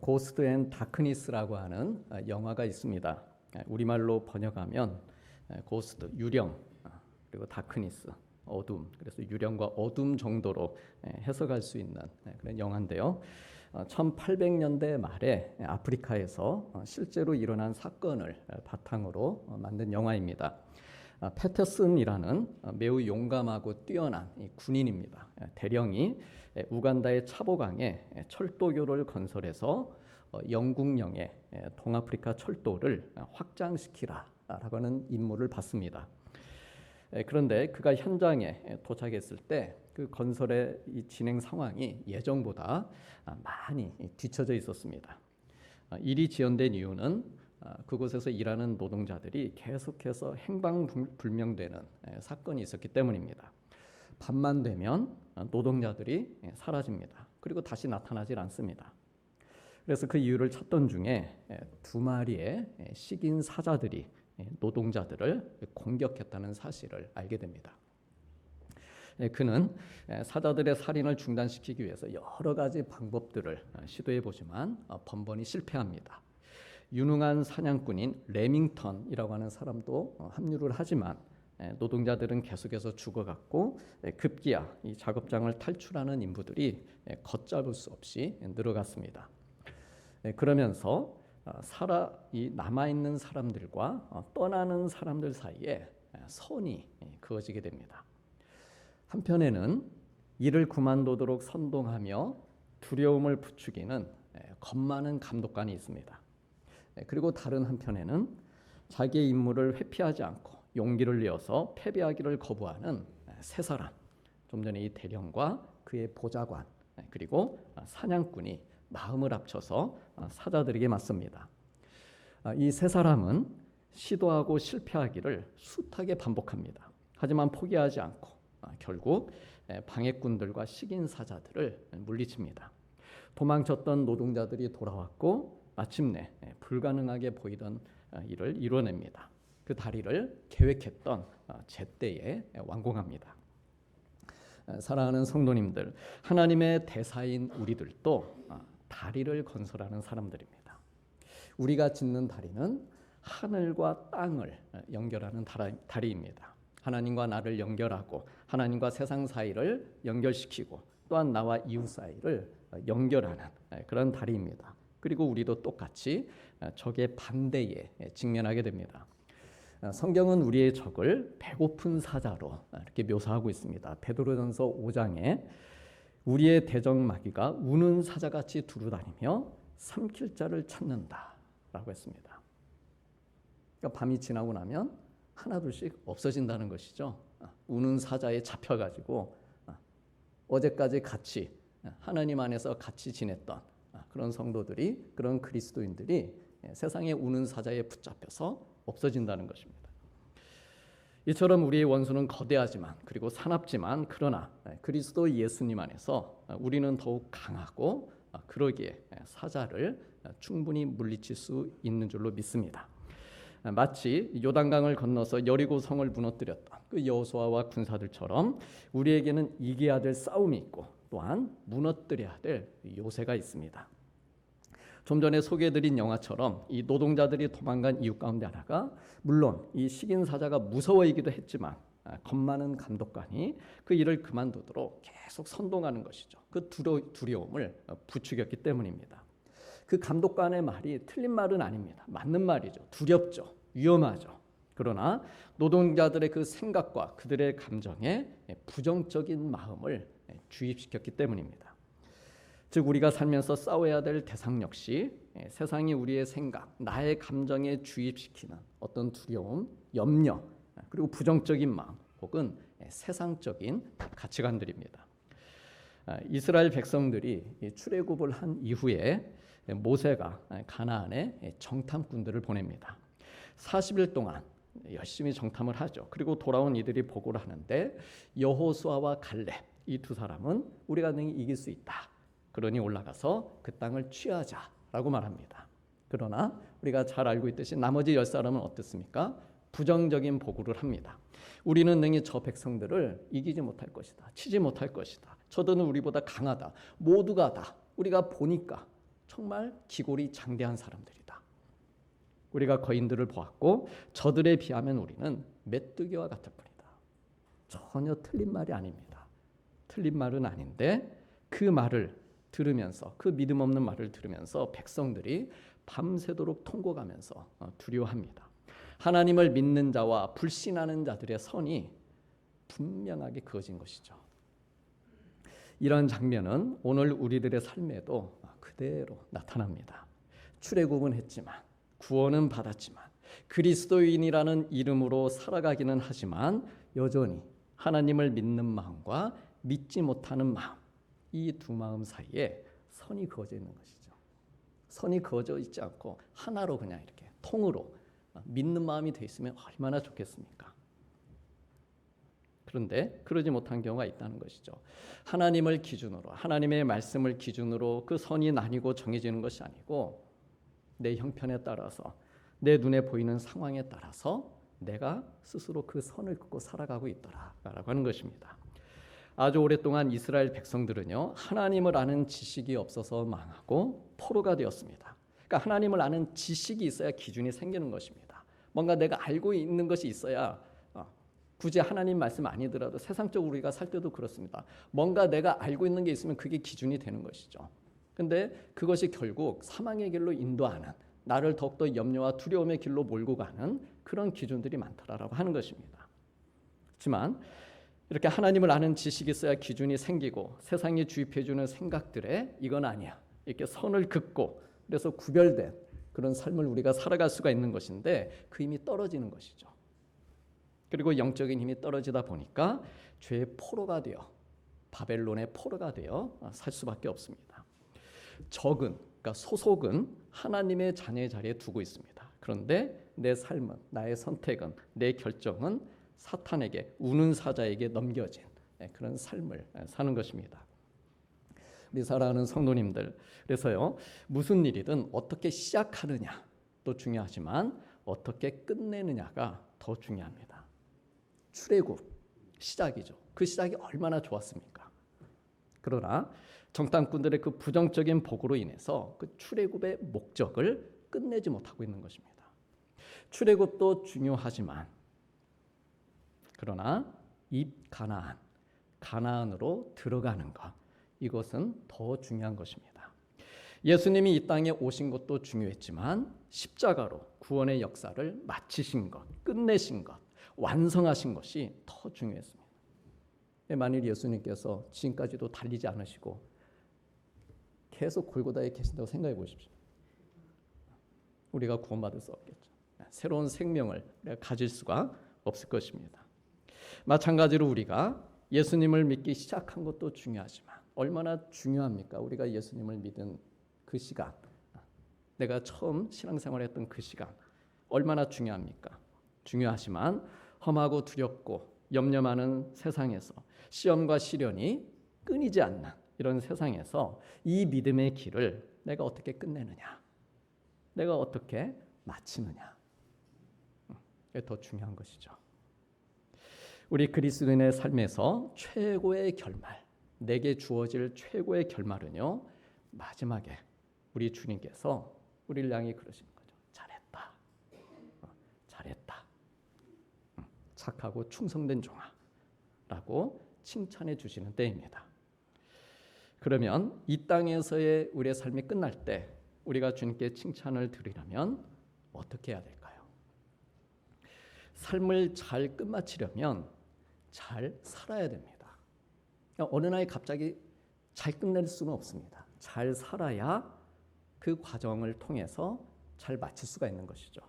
고스트 앤 다크니스라고 하는 어, 영화가 있습니다. 에, 우리말로 번역하면 에, 고스트 유령 어, 그리고 다크니스 어둠 그래서 유령과 어둠 정도로 에, 해석할 수 있는 에, 그런 영화인데요. 어, 1800년대 말에 아프리카에서 어, 실제로 일어난 사건을 에, 바탕으로 어, 만든 영화입니다. 아, 패터슨이라는 어, 매우 용감하고 뛰어난 이 군인입니다. 에, 대령이 에, 우간다의 차보강에 에, 철도교를 건설해서 어, 영국령의 에, 동아프리카 철도를 어, 확장시키라라고 하는 임무를 받습니다. 에, 그런데 그가 현장에 에, 도착했을 때 그 건설의 이 진행 상황이 예정보다 아, 많이 뒤처져 있었습니다. 아, 일이 지연된 이유는 아, 그곳에서 일하는 노동자들이 계속해서 행방불명되는 에, 사건이 있었기 때문입니다. 밤만 되면 아, 노동자들이 에, 사라집니다. 그리고 다시 나타나질 않습니다. 그래서 그 이유를 찾던 중에 에, 두 마리의 에, 식인 사자들이 에, 노동자들을 공격했다는 사실을 알게 됩니다. 에, 그는 에, 사자들의 살인을 중단시키기 위해서 여러 가지 방법들을 어, 시도해 보지만 어, 번번이 실패합니다. 유능한 사냥꾼인 레밍턴이라고 하는 사람도 어, 합류를 하지만 에, 노동자들은 계속해서 죽어갔고 에, 급기야 이 작업장을 탈출하는 인부들이 에, 걷잡을 수 없이 늘어갔습니다. 에, 그러면서 어, 살아 이 남아 있는 사람들과 어, 떠나는 사람들 사이에 에, 선이 에, 그어지게 됩니다. 한편에는 이를 그만두도록 선동하며 두려움을 부추기는 에, 겁 많은 감독관이 있습니다. 에, 그리고 다른 한편에는 자기의 임무를 회피하지 않고 용기를 내어서 패배하기를 거부하는 에, 세 사람. 좀 전에 이 대령과 그의 보좌관 에, 그리고 아, 사냥꾼이 마음을 합쳐서 아, 사자들에게 맞습니다. 아, 이세 사람은 시도하고 실패하기를 숱하게 반복합니다. 하지만 포기하지 않고 아, 결국 에, 방해꾼들과 식인 사자들을 물리칩니다. 도망쳤던 노동자들이 돌아왔고 마침내 에, 불가능하게 보이던 아, 일을 이뤄냅니다. 그 다리를 계획했던 아, 제때에 에, 완공합니다. 에, 사랑하는 성도님들, 하나님의 대사인 우리들도 아, 다리를 건설하는 사람들입니다. 우리가 짓는 다리는 하늘과 땅을 어, 연결하는 다리- 다리입니다. 하나님과 나를 연결하고 하나님과 세상 사이를 연결시키고 또한 나와 이웃 사이를 어, 연결하는 에, 그런 다리입니다. 그리고 우리도 똑같이 어, 적의 반대에 에, 직면하게 됩니다. 어, 성경은 우리의 적을 배고픈 사자로 어, 이렇게 묘사하고 있습니다. 베드로전서 5장에 우리의 대적 마귀가 우는 사자같이 두루다니며 삼킬 자를 찾는다라고 했습니다. 그러니까 밤이 지나고 나면 하나둘씩 없어진다는 것이죠. 아, 우는 사자에 잡혀가지고 아, 어제까지 같이 아, 하나님 안에서 같이 지냈던 아, 그런 성도들이 그런 그리스도인들이 예, 세상에 우는 사자에 붙잡혀서 없어진다는 것입니다. 이처럼 우리의 원수는 거대하지만 그리고 사납지만 그러나 예, 그리스도 예수님 안에서 아, 우리는 더욱 강하고 아, 그러기에 예, 사자를 아, 충분히 물리칠 수 있는 줄로 믿습니다. 아, 마치 요단강을 건너서 여리고 성을 무너뜨렸던 그 여호수아와 군사들처럼 우리에게는 이겨야 될 싸움이 있고 또한 무너뜨려야 될 요새가 있습니다. 좀 전에 소개해드린 영화처럼 이 노동자들이 도망간 이유 가운데 하나가 물론 이 식인 사자가 무서워이기도 했지만 아, 겁 많은 감독관이 그 일을 그만두도록 계속 선동하는 것이죠. 그 두려, 두려움을 어, 부추겼기 때문입니다. 그 감독관의 말이 틀린 말은 아닙니다. 맞는 말이죠. 두렵죠. 위험하죠. 그러나 노동자들의 그 생각과 그들의 감정에 부정적인 마음을 주입시켰기 때문입니다. 즉 우리가 살면서 싸워야 될 대상 역시 예, 세상이 우리의 생각, 나의 감정에 주입시키는 어떤 두려움, 염려, 예, 그리고 부정적인 마음 혹은 예, 세상적인 가치관들입니다. 아, 이스라엘 백성들이 이 출애굽을 한 이후에 모세가 가나안에 정탐꾼들을 보냅니다. 40일 동안 열심히 정탐을 하죠. 그리고 돌아온 이들이 보고를 하는데 여호수아와 갈렙 이 두 사람은 우리가 능히 이길 수 있다. 그러니 올라가서 그 땅을 취하자라고 말합니다. 그러나 우리가 잘 알고 있듯이 나머지 열 사람은 어떻습니까? 부정적인 보고를 합니다. 우리는 능히 저 백성들을 이기지 못할 것이다. 치지 못할 것이다. 저들은 우리보다 강하다. 모두가 다 우리가 보니까 정말 기골이 장대한 사람들이다. 우리가 거인들을 보았고 저들에 비하면 우리는 메뚜기와 같을 뿐이다. 전혀 틀린 말이 아닙니다. 틀린 말은 아닌데 그 말을 들으면서 그 믿음 없는 말을 들으면서 백성들이 밤새도록 통곡하면서 어, 두려워합니다. 하나님을 믿는 자와 불신하는 자들의 선이 분명하게 그어진 것이죠. 이런 장면은 오늘 우리들의 삶에도 그대로 나타납니다. 출애굽은 했지만 구원은 받았지만 그리스도인이라는 이름으로 살아가기는 하지만 여전히 하나님을 믿는 마음과 믿지 못하는 마음 이 두 마음 사이에 선이 그어져 있는 것이죠. 선이 그어져 있지 않고 하나로 그냥 이렇게 통으로 믿는 마음이 돼 있으면 얼마나 좋겠습니까? 그런데 그러지 못한 경우가 있다는 것이죠. 하나님을 기준으로 하나님의 말씀을 기준으로 그 선이 나뉘고 정해지는 것이 아니고 내 형편에 따라서 내 눈에 보이는 상황에 따라서 내가 스스로 그 선을 긋고 살아가고 있더라라고 하는 것입니다. 아주 오랫동안 이스라엘 백성들은요 하나님을 아는 지식이 없어서 망하고 포로가 되었습니다. 그러니까 하나님을 아는 지식이 있어야 기준이 생기는 것입니다. 뭔가 내가 알고 있는 것이 있어야 어, 굳이 하나님 말씀 아니더라도 세상적으로 우리가 살 때도 그렇습니다. 뭔가 내가 알고 있는 게 있으면 그게 기준이 되는 것이죠. 근데 그것이 결국 사망의 길로 인도하는 나를 더욱더 염려와 두려움의 길로 몰고 가는 그런 기준들이 많더라라고 하는 것입니다. 하지만 이렇게 하나님을 아는 지식이 있어야 기준이 생기고 세상이 주입해주는 생각들에 이건 아니야. 이렇게 선을 긋고 그래서 구별된 그런 삶을 우리가 살아갈 수가 있는 것인데 그 힘이 떨어지는 것이죠. 그리고 영적인 힘이 떨어지다 보니까 죄의 포로가 되어 바벨론의 포로가 되어 살 수밖에 없습니다. 적은 그러니까 소속은 하나님의 자녀의 자리에 두고 있습니다. 그런데 내 삶은 나의 선택은 내 결정은 사탄에게 우는 사자에게 넘겨진 네, 그런 삶을 사는 것입니다. 우리 사랑하는 성도님들 그래서요 무슨 일이든 어떻게 시작하느냐도 중요하지만 어떻게 끝내느냐가 더 중요합니다. 출애굽 시작이죠. 그 시작이 얼마나 좋았습니까? 그러나 정탐꾼들의 그 부정적인 복으로 인해서 그 출애굽의 목적을 끝내지 못하고 있는 것입니다. 출애굽도 중요하지만 그러나 입 가나안 가나안으로 들어가는 것 이것은 더 중요한 것입니다. 예수님이 이 땅에 오신 것도 중요했지만 십자가로 구원의 역사를 마치신 것, 끝내신 것, 완성하신 것이 더 중요했습니다. 만일 예수님께서 지금까지도 달리지 않으시고 계속 골고다에 계신다고 생각해 보십시오. 우리가 구원받을 수 없겠죠. 새로운 생명을 가질 수가 없을 것입니다. 마찬가지로 우리가 예수님을 믿기 시작한 것도 중요하지만 얼마나 중요합니까? 우리가 예수님을 믿은 그 시간, 내가 처음 신앙생활했던 그 시간 얼마나 중요합니까? 중요하지만 험하고 두렵고 염려 많은 세상에서 시험과 시련이 끊이지 않는 이런 세상에서 이 믿음의 길을 내가 어떻게 끝내느냐, 내가 어떻게 마치느냐, 그게 더 중요한 것이죠. 우리 그리스도인의 삶에서 최고의 결말, 내게 주어질 최고의 결말은요 마지막에 우리 주님께서 우리를 향해 그러시는 거죠. 잘했다, 어, 잘했다, 착하고 충성된 종아라고 칭찬해 주시는 때입니다. 그러면 이 땅에서의 우리의 삶이 끝날 때 우리가 주님께 칭찬을 드리려면 어떻게 해야 될까요? 삶을 잘 끝마치려면 잘 살아야 됩니다. 어느 날 갑자기 잘 끝낼 수는 없습니다. 잘 살아야 그 과정을 통해서 잘 마칠 수가 있는 것이죠.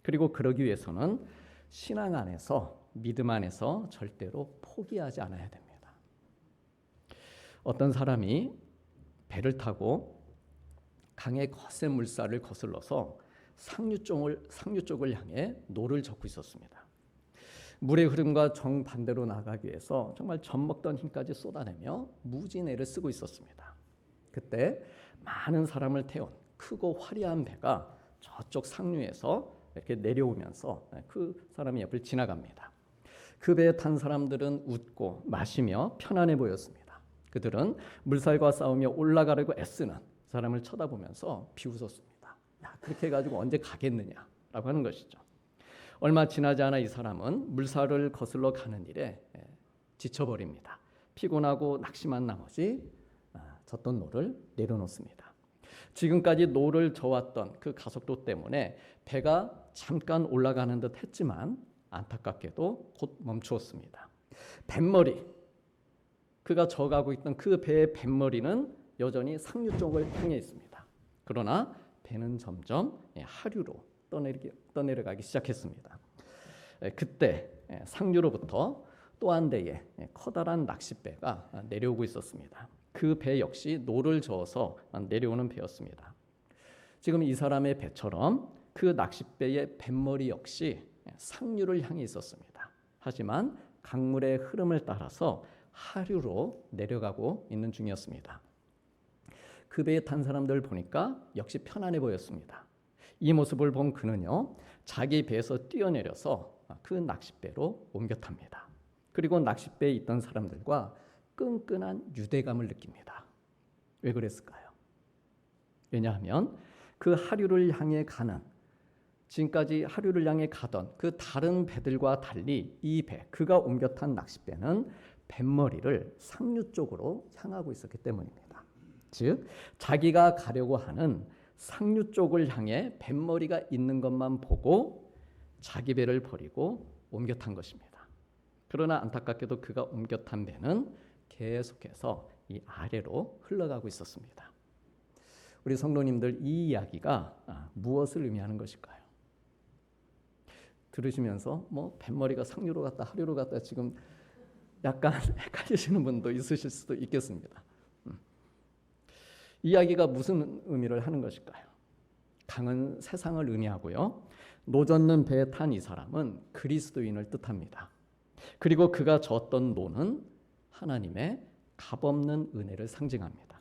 그리고 그러기 위해서는 신앙 안에서 믿음 안에서 절대로 포기하지 않아야 됩니다. 어떤 사람이 배를 타고 강의 거센 물살을 거슬러서 상류 쪽을 상류 쪽을 향해 노를 젓고 있었습니다. 물의 흐름과 정반대로 나가기 위해서 정말 젖먹던 힘까지 쏟아내며 무진애를 쓰고 있었습니다. 그때 많은 사람을 태운 크고 화려한 배가 저쪽 상류에서 이렇게 내려오면서 그 사람의 옆을 지나갑니다. 그 배에 탄 사람들은 웃고 마시며 편안해 보였습니다. 그들은 물살과 싸우며 올라가려고 애쓰는 사람을 쳐다보면서 비웃었습니다. 야, 그렇게 해가지고 언제 가겠느냐라고 하는 것이죠. 얼마 지나지 않아 이 사람은 물살을 거슬러 가는 일에 예, 지쳐버립니다. 피곤하고 낙심한 나머지 아, 졌던 노를 내려놓습니다. 지금까지 노를 저왔던 그 가속도 때문에 배가 잠깐 올라가는 듯 했지만 안타깝게도 곧 멈추었습니다. 뱃머리 그가 저가고 있던 그 배의 뱃머리는 여전히 상류 쪽을 향해 있습니다. 그러나 배는 점점 예, 하류로 떠내리, 떠내려가기 시작했습니다. 예, 그때 예, 상류로부터 또 한 대의 예, 커다란 낚싯배가 아, 내려오고 있었습니다. 그 배 역시 노를 저어서 아, 내려오는 배였습니다. 지금 이 사람의 배처럼 그 낚싯배의 뱃머리 역시 예, 상류를 향해 있었습니다. 하지만 강물의 흐름을 따라서 하류로 내려가고 있는 중이었습니다. 그 배에 탄 사람들 보니까 역시 편안해 보였습니다. 이 모습을 본 그는요, 자기 배에서 뛰어내려서 그 낚싯배로 옮겨 탑니다. 그리고 낚싯배에 있던 사람들과 끈끈한 유대감을 느낍니다. 왜 그랬을까요? 왜냐하면 그 하류를 향해 가는 지금까지 하류를 향해 가던 그 다른 배들과 달리 이 배, 그가 옮겨 탄 낚싯배는 뱃머리를 상류 쪽으로 향하고 있었기 때문입니다. 즉, 자기가 가려고 하는 상류 쪽을 향해 뱃머리가 있는 것만 보고 자기 배를 버리고 옮겨 탄 것입니다. 그러나 안타깝게도 그가 옮겨 탄 배는 계속해서 이 아래로 흘러가고 있었습니다. 우리 성도님들 이 이야기가 아, 무엇을 의미하는 것일까요? 들으시면서 뭐 뱃머리가 상류로 갔다 하류로 갔다 지금 약간 헷갈리시는 분도 있으실 수도 있겠습니다. 음. 이야기가 무슨 의미를 하는 것일까요? 강은 세상을 의미하고요. 노젓는 배에 탄 이 사람은 그리스도인을 뜻합니다. 그리고 그가 졌던 노는 하나님의 값없는 은혜를 상징합니다.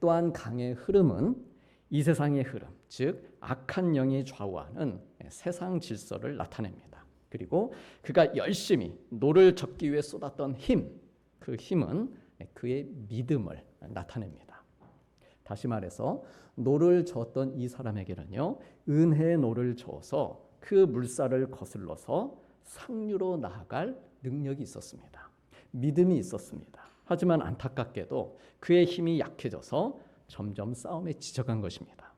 또한 강의 흐름은 이 세상의 흐름, 즉 악한 영이 좌우하는 세상 질서를 나타냅니다. 그리고 그가 열심히 노를 젓기 위해 쏟았던 힘, 그 힘은 그의 믿음을 나타냅니다. 다시 말해서 노를 저었던 이 사람에게는요 은혜의 노를 저어서 그 물살을 거슬러서 상류로 나아갈 능력이 있었습니다. 믿음이 있었습니다. 하지만 안타깝게도 그의 힘이 약해져서 점점 싸움에 지쳐간 것입니다.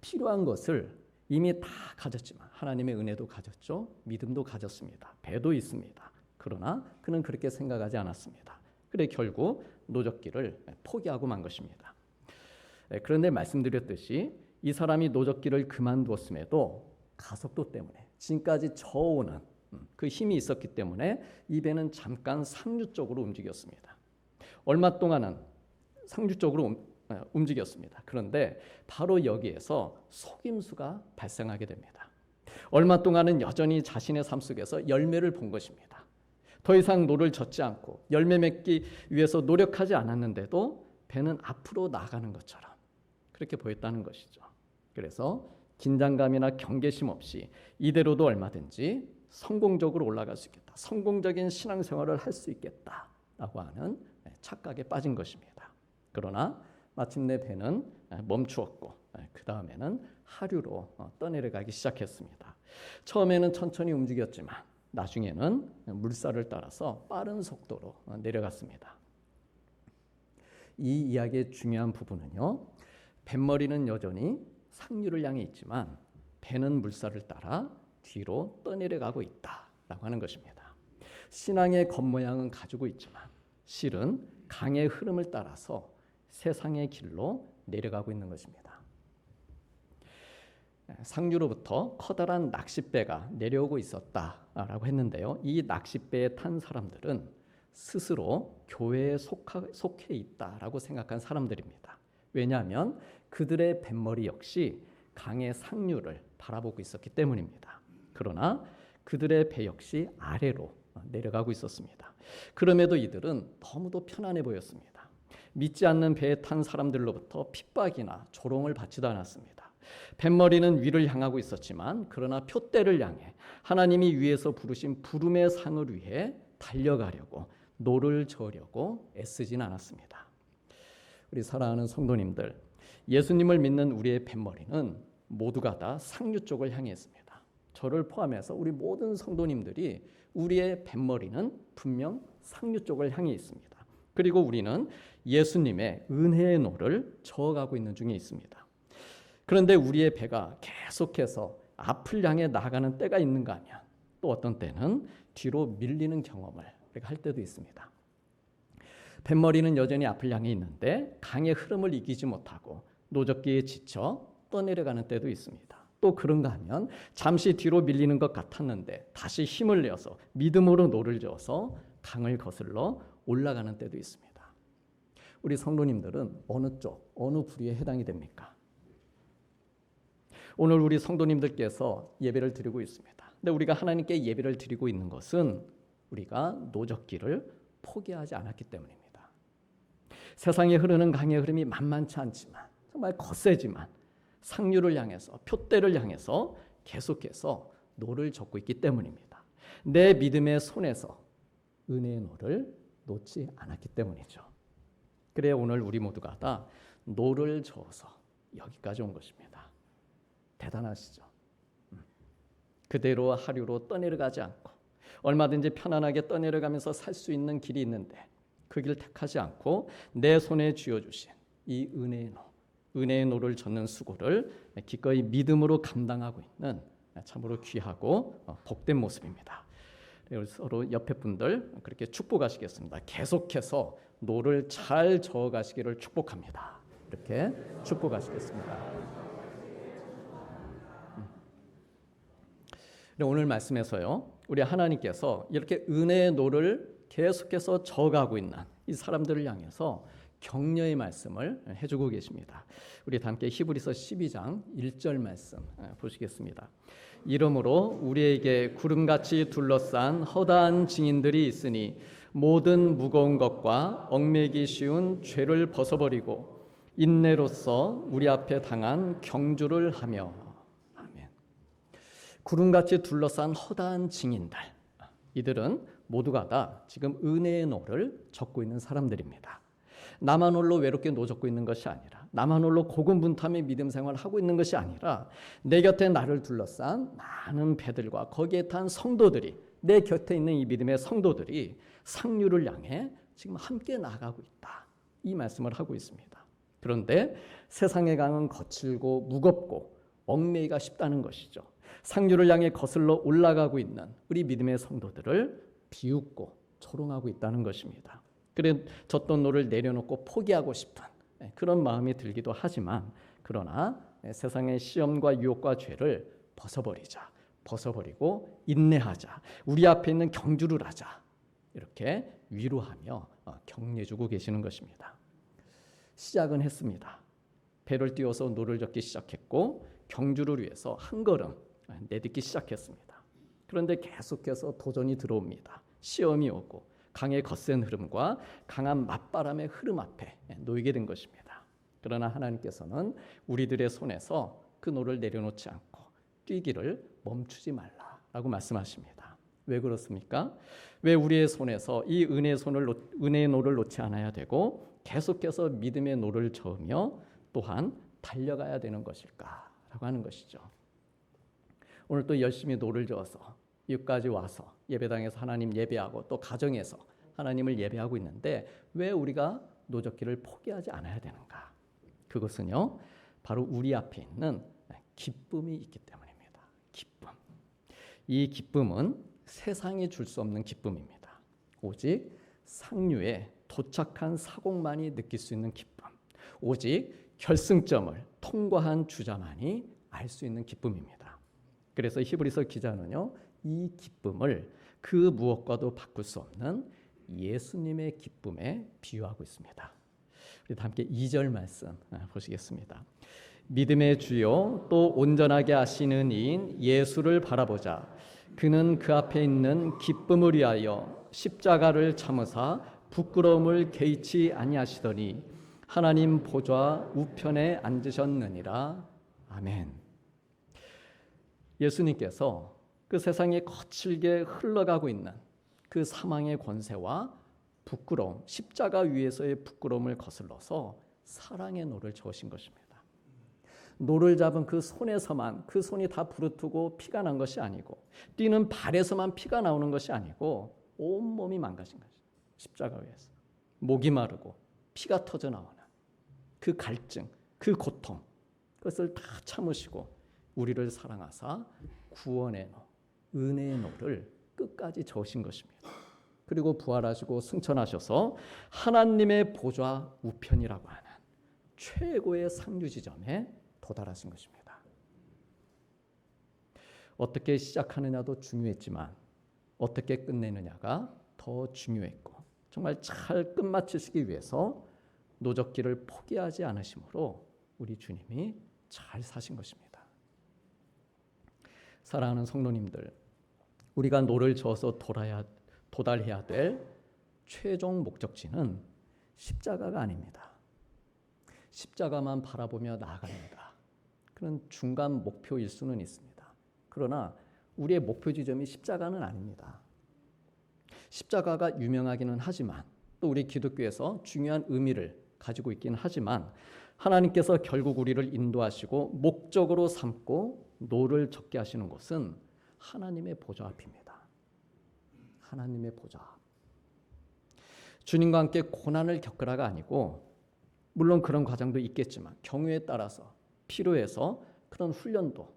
필요한 것을 이미 다 가졌지만 하나님의 은혜도 가졌죠. 믿음도 가졌습니다. 배도 있습니다. 그러나 그는 그렇게 생각하지 않았습니다. 그래 결국 노적기를 포기하고 만 것입니다. 예, 그런데 말씀드렸듯이 이 사람이 노적기를 그만두었음에도 가속도 때문에 지금까지 저오는 음, 그 힘이 있었기 때문에 이 배는 잠깐 상류 쪽으로 움직였습니다. 얼마 동안은 상류 쪽으로 어, 움직였습니다. 그런데 바로 여기에서 속임수가 발생하게 됩니다. 얼마 동안은 여전히 자신의 삶 속에서 열매를 본 것입니다. 더 이상 노를 젓지 않고 열매 맺기 위해서 노력하지 않았는데도 배는 앞으로 나가는 것처럼 그렇게 보였다는 것이죠. 그래서 긴장감이나 경계심 없이 이대로도 얼마든지 성공적으로 올라갈 수 있겠다. 성공적인 신앙생활을 할 수 있겠다라고 하는 착각에 빠진 것입니다. 그러나 마침내 배는 멈추었고 그 다음에는 하류로 어, 떠내려가기 시작했습니다. 처음에는 천천히 움직였지만 나중에는 물살을 따라서 빠른 속도로 어, 내려갔습니다. 이 이야기의 중요한 부분은요. 뱃머리는 여전히 상류를 향해 있지만 배는 물살을 따라 뒤로 떠내려가고 있다라고 하는 것입니다. 신앙의 겉모양은 가지고 있지만 실은 강의 흐름을 따라서 세상의 길로 내려가고 있는 것입니다. 상류로부터 커다란 낚싯배가 내려오고 있었다라고 했는데요. 이 낚싯배에 탄 사람들은 스스로 교회에 속해 있다라고 생각한 사람들입니다. 왜냐하면 그들의 뱃머리 역시 강의 상류를 바라보고 있었기 때문입니다. 그러나 그들의 배 역시 아래로 내려가고 있었습니다. 그럼에도 이들은 너무도 편안해 보였습니다. 믿지 않는 배에 탄 사람들로부터 핍박이나 조롱을 받지도 않았습니다. 뱃머리는 위를 향하고 있었지만 그러나 표대를 향해 하나님이 위에서 부르신 부름의 상을 위해 달려가려고 노를 저으려고 애쓰진 않았습니다. 우리 사랑하는 성도님들, 예수님을 믿는 우리의 뱃머리는 모두가 다 상류 쪽을 향해 있습니다. 저를 포함해서 우리 모든 성도님들이 우리의 뱃머리는 분명 상류 쪽을 향해 있습니다. 그리고 우리는 예수님의 은혜의 노를 저어가고 있는 중에 있습니다. 그런데 우리의 배가 계속해서 앞을 향해 나가는 때가 있는가 하면 또 어떤 때는 뒤로 밀리는 경험을 우리가 할 때도 있습니다. 뱃머리는 여전히 앞을 향해 있는데 강의 흐름을 이기지 못하고 노적기에 지쳐 떠내려가는 때도 있습니다. 또 그런가 하면 잠시 뒤로 밀리는 것 같았는데 다시 힘을 내어서 믿음으로 노를 저어서 강을 거슬러 올라가는 때도 있습니다. 우리 성도님들은 어느 쪽, 어느 부류에 해당이 됩니까? 오늘 우리 성도님들께서 예배를 드리고 있습니다. 근데 우리가 하나님께 예배를 드리고 있는 것은 우리가 노적기를 포기하지 않았기 때문입니다. 세상에 흐르는 강의 흐름이 만만치 않지만 정말 거세지만 상류를 향해서 표대를 향해서 계속해서 노를 젓고 있기 때문입니다. 내 믿음의 손에서 은혜의 노를 놓지 않았기 때문이죠. 그래 오늘 우리 모두가 다 노를 저어서 여기까지 온 것입니다. 대단하시죠? 음. 그대로 하류로 떠내려가지 않고 얼마든지 편안하게 떠내려가면서 살 수 있는 길이 있는데 그 길 택하지 않고 내 손에 쥐어 주신 이 은혜의 노, 은혜의 노를 젓는 수고를 기꺼이 믿음으로 감당하고 있는 참으로 귀하고 어, 복된 모습입니다. 서로 옆에 분들 그렇게 축복하시겠습니다. 계속해서 노를 잘 저어 가시기를 축복합니다. 이렇게 축복하시겠습니다. 음. 오늘 말씀에서요, 우리 하나님께서 이렇게 은혜의 노를 계속해서 저어가고 있는 이 사람들을 향해서 격려의 말씀을 해주고 계십니다. 우리 함께 히브리서 12장 1절 말씀 보시겠습니다. 이러므로 우리에게 구름같이 둘러싼 허다한 증인들이 있으니 모든 무거운 것과 얽매기 쉬운 죄를 벗어버리고 인내로서 우리 앞에 당한 경주를 하며 아멘. 구름같이 둘러싼 허다한 증인들 이들은 모두가 다 지금 은혜의 노를 젓고 있는 사람들입니다. 나만 홀로 외롭게 노젓고 있는 것이 아니라 나만 홀로 고군분투하며 믿음 생활을 하고 있는 것이 아니라 내 곁에 나를 둘러싼 많은 배들과 거기에 탄 성도들이 내 곁에 있는 이 믿음의 성도들이 상류를 향해 지금 함께 나가고 있다. 이 말씀을 하고 있습니다. 그런데 세상의 강은 거칠고 무겁고 얽매이가 쉽다는 것이죠. 상류를 향해 거슬러 올라가고 있는 우리 믿음의 성도들을 비웃고 조롱하고 있다는 것입니다. 그래 젖돈 노를 내려놓고 포기하고 싶은 예, 그런 마음이 들기도 하지만 그러나 예, 세상의 시험과 유혹과 죄를 벗어버리자. 벗어버리고 인내하자. 우리 앞에 있는 경주를 하자. 이렇게 위로하며 어, 격려주고 계시는 것입니다. 시작은 했습니다. 배를 띄워서 노를 젓기 시작했고 경주를 위해서 한 걸음 어, 내딛기 시작했습니다. 그런데 계속해서 도전이 들어옵니다. 시험이 오고 강의 거센 흐름과 강한 맞바람의 흐름 앞에 놓이게 된 것입니다. 그러나 하나님께서는 우리들의 손에서 그 노를 내려놓지 않고 뛰기를 멈추지 말라라고 말씀하십니다. 왜 그렇습니까? 왜 우리의 손에서 이 은혜의 손을 은혜의 노를 놓지 않아야 되고 계속해서 믿음의 노를 저으며 또한 달려가야 되는 것일까라고 하는 것이죠. 오늘 또 열심히 노를 저어서 여기까지 와서 예배당에서 하나님 예배하고 또 가정에서 하나님을 예배하고 있는데 왜 우리가 노적기를 포기하지 않아야 되는가? 그것은요, 바로 우리 앞에 있는 기쁨이 있기 때문입니다. 기쁨. 이 기쁨은 세상이 줄 수 없는 기쁨입니다. 오직 상류에 도착한 사공만이 느낄 수 있는 기쁨. 오직 결승점을 통과한 주자만이 알 수 있는 기쁨입니다. 그래서 히브리서 기자는요, 이 기쁨을 그 무엇과도 바꿀 수 없는 예수님의 기쁨에 비유하고 있습니다. 우리 함께 2절 말씀 아, 보시겠습니다. 믿음의 주요 또 온전하게 하시는 이인 예수를 바라보자. 그는 그 앞에 있는 기쁨을 위하여 십자가를 참으사 부끄러움을 개의치 아니하시더니 하나님 보좌 우편에 앉으셨느니라. 아멘. 예수님께서 그 세상에 거칠게 흘러가고 있는 그 사망의 권세와 부끄러움, 십자가 위에서의 부끄러움을 거슬러서 사랑의 노를 저으신 것입니다. 노를 잡은 그 손에서만 그 손이 다 부르트고 피가 난 것이 아니고 뛰는 발에서만 피가 나오는 것이 아니고 온 몸이 망가진 것이 십자가 위에서 목이 마르고 피가 터져 나오는 그 갈증, 그 고통 그것을 다 참으시고 우리를 사랑하사 구원의 노, 은혜의 노를 끝까지 저으신 것입니다. 그리고 부활하시고 승천하셔서 하나님의 보좌 우편이라고 하는 최고의 상류 지점에 도달하신 것입니다. 어떻게 시작하느냐도 중요했지만 어떻게 끝내느냐가 더 중요했고 정말 잘 끝마치시기 위해서 노적기를 포기하지 않으심으로 우리 주님이 잘 사신 것입니다. 사랑하는 성도님들, 우리가 노를 저어서 돌아야 도달해야 될 최종 목적지는 십자가가 아닙니다. 십자가만 바라보며 나아갑니다. 그런 중간 목표일 수는 있습니다. 그러나 우리의 목표 지점이 십자가는 아닙니다. 십자가가 유명하기는 하지만 또 우리 기독교에서 중요한 의미를 가지고 있기는 하지만 하나님께서 결국 우리를 인도하시고 목적으로 삼고 노를 적게 하시는 곳은 하나님의 보좌 앞입니다. 하나님의 보좌 앞. 주님과 함께 고난을 겪으라가 아니고 물론 그런 과정도 있겠지만 경우에 따라서 필요해서 그런 훈련도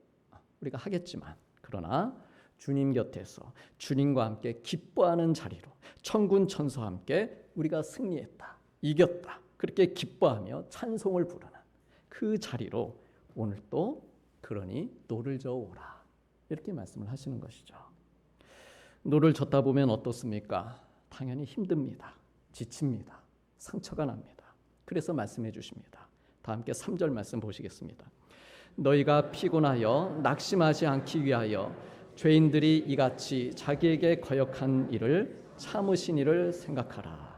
우리가 하겠지만 그러나 주님 곁에서 주님과 함께 기뻐하는 자리로 천군 천사와 함께 우리가 승리했다. 이겼다. 그렇게 기뻐하며 찬송을 부르는 그 자리로 오늘 또 그러니 노를 저어 오라. 이렇게 말씀을 하시는 것이죠. 노를 젓다 보면 어떻습니까? 당연히 힘듭니다. 지칩니다. 상처가 납니다. 그래서 말씀해 주십니다. 다 함께 3절 말씀 보시겠습니다. 너희가 피곤하여 낙심하지 않기 위하여 죄인들이 이같이 자기에게 거역한 일을 참으신 일을 생각하라.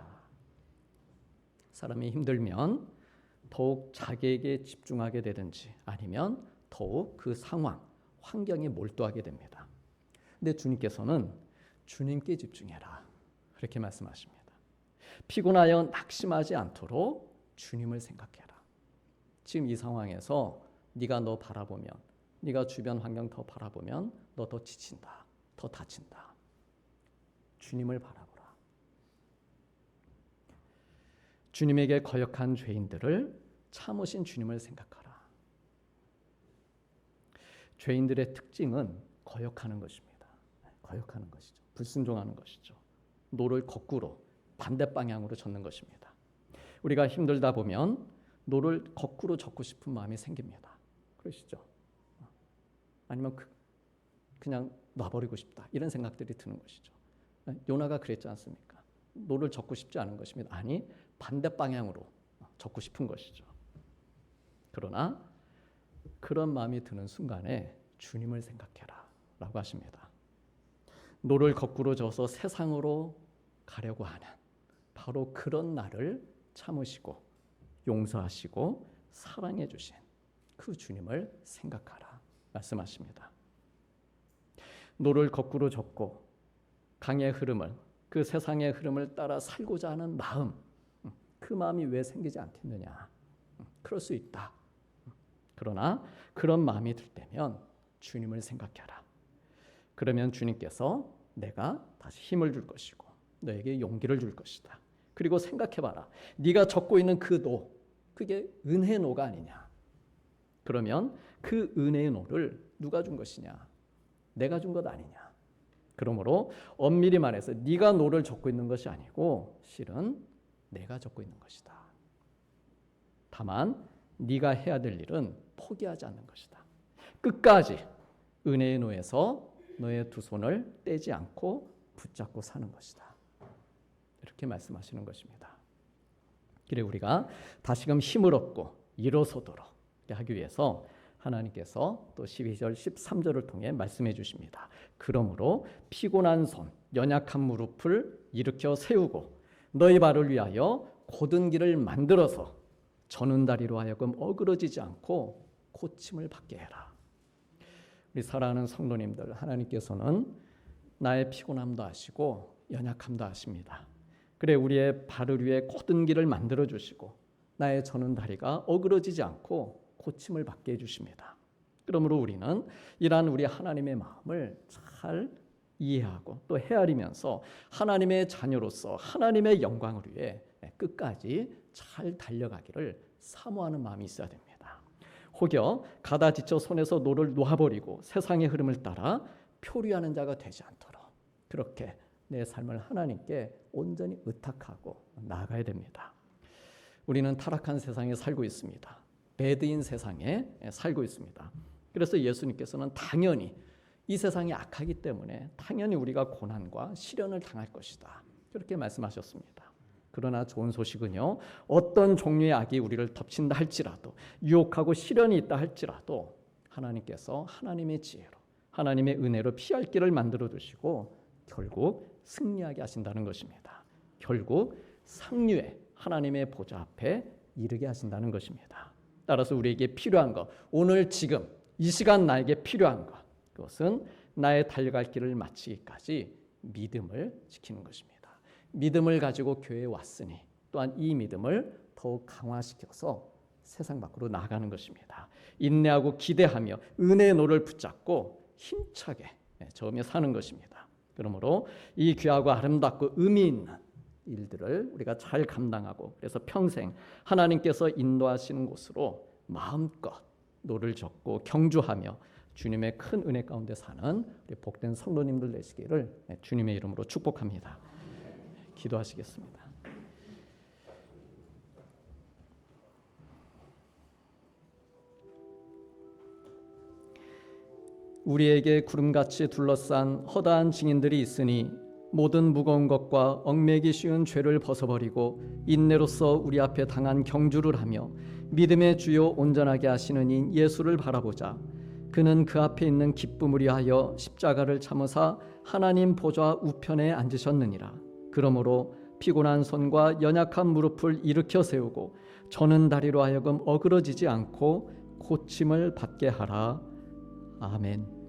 사람이 힘들면 더욱 자기에게 집중하게 되든지 아니면 더욱 그 상황, 환경에 몰두하게 됩니다. 근데 주님께서는 주님께 집중해라. 그렇게 말씀하십니다. 피곤하여 낙심하지 않도록 주님을 생각해라. 지금 이 상황에서 네가 너 바라보면 네가 주변 환경 더 바라보면 너 더 지친다. 더 다친다. 주님을 바라보라. 주님에게 거역한 죄인들을 참으신 주님을 생각하라. 죄인들의 특징은 거역하는 것입니다. 거역하는 것이죠. 불순종하는 것이죠. 노를 거꾸로 반대 방향으로 젓는 것입니다. 우리가 힘들다 보면 노를 거꾸로 젓고 싶은 마음이 생깁니다. 그러시죠? 아니면 그, 그냥 놔버리고 싶다 이런 생각들이 드는 것이죠. 요나가 그랬지 않습니까? 노를 젓고 싶지 않은 것입니다. 아니 반대 방향으로 젓고 싶은 것이죠. 그러나 그런 마음이 드는 순간에 주님을 생각해라 라고 하십니다. 노를 거꾸로 져서 세상으로 가려고 하는 바로 그런 나를 참으시고 용서하시고 사랑해 주신 그 주님을 생각하라 말씀하십니다. 노를 거꾸로 젓고 강의 흐름을 그 세상의 흐름을 따라 살고자 하는 마음 그 마음이 왜 생기지 않겠느냐? 그럴 수 있다. 그러나 그런 마음이 들 때면 주님을 생각해라. 그러면 주님께서 내가 다시 힘을 줄 것이고 너에게 용기를 줄 것이다. 그리고 생각해봐라. 네가 적고 있는 그 노, 그게 은혜 노가 아니냐? 그러면 그 은혜의 노를 누가 준 것이냐? 내가 준 것 아니냐? 그러므로 엄밀히 말해서 네가 노를 적고 있는 것이 아니고 실은 내가 적고 있는 것이다. 다만 네가 해야 될 일은 포기하지 않는 것이다. 끝까지 은혜의 노에서 너의 두 손을 떼지 않고 붙잡고 사는 것이다. 이렇게 말씀하시는 것입니다. 그래 우리가 다시금 힘을 얻고 일어서도록 하기 위해서 하나님께서 또 12절 13절을 통해 말씀해 주십니다. 그러므로 피곤한 손, 연약한 무릎을 일으켜 세우고 너희 발을 위하여 곧은 길을 만들어서 저는 다리로 하여금 어그러지지 않고 고침을 받게 해라. 우리 사랑하는 성도님들 하나님께서는 나의 피곤함도 아시고 연약함도 아십니다. 그래 우리의 발을 위해 곧은 길을 만들어 주시고 나의 저는 다리가 어그러지지 않고 고침을 받게 해 주십니다. 그러므로 우리는 이러한 우리 하나님의 마음을 잘 이해하고 또 헤아리면서 하나님의 자녀로서 하나님의 영광을 위해 끝까지 잘 달려가기를 사모하는 마음이 있어야 됩니다. 혹여 가다 지쳐 손에서 노를 놓아버리고 세상의 흐름을 따라 표류하는 자가 되지 않도록 그렇게 내 삶을 하나님께 온전히 의탁하고 나아가야 됩니다. 우리는 타락한 세상에 살고 있습니다. 배드인 세상에 살고 있습니다. 그래서 예수님께서는 당연히 이 세상이 악하기 때문에 당연히 우리가 고난과 시련을 당할 것이다. 그렇게 말씀하셨습니다. 그러나 좋은 소식은요. 어떤 종류의 악이 우리를 덮친다 할지라도 유혹하고 시련이 있다 할지라도 하나님께서 하나님의 지혜로 하나님의 은혜로 피할 길을 만들어 두시고 결국 승리하게 하신다는 것입니다. 결국 상류의 하나님의 보좌 앞에 이르게 하신다는 것입니다. 따라서 우리에게 필요한 것, 오늘 지금 이 시간 나에게 필요한 것, 그것은 나의 달려갈 길을 마치기까지 믿음을 지키는 것입니다. 믿음을 가지고 교회에 왔으니 또한 이 믿음을 더욱 강화시켜서 세상 밖으로 나가는 것입니다. 인내하고 기대하며 은혜의 노를 붙잡고 힘차게 저으며 사는 것입니다. 그러므로 이 귀하고 아름답고 의미 있는 일들을 우리가 잘 감당하고 그래서 평생 하나님께서 인도하시는 곳으로 마음껏 노를 젓고 경주하며 주님의 큰 은혜 가운데 사는 우리 복된 성도님들 되시기를 주님의 이름으로 축복합니다. 기도하시겠습니다. 우리에게 구름같이 둘러싼 허다한 증인들이 있으니 모든 무거운 것과 얽매기 쉬운 죄를 벗어버리고 인내로서 우리 앞에 당한 경주를 하며 믿음의 주요 온전하게 하시는 인 예수를 바라보자. 그는 그 앞에 있는 기쁨을 위하여 십자가를 참으사 하나님 보좌 우편에 앉으셨느니라. 그러므로 피곤한 손과 연약한 무릎을 일으켜 세우고 저는 다리로 하여금 어그러지지 않고 고침을 받게 하라. 아멘.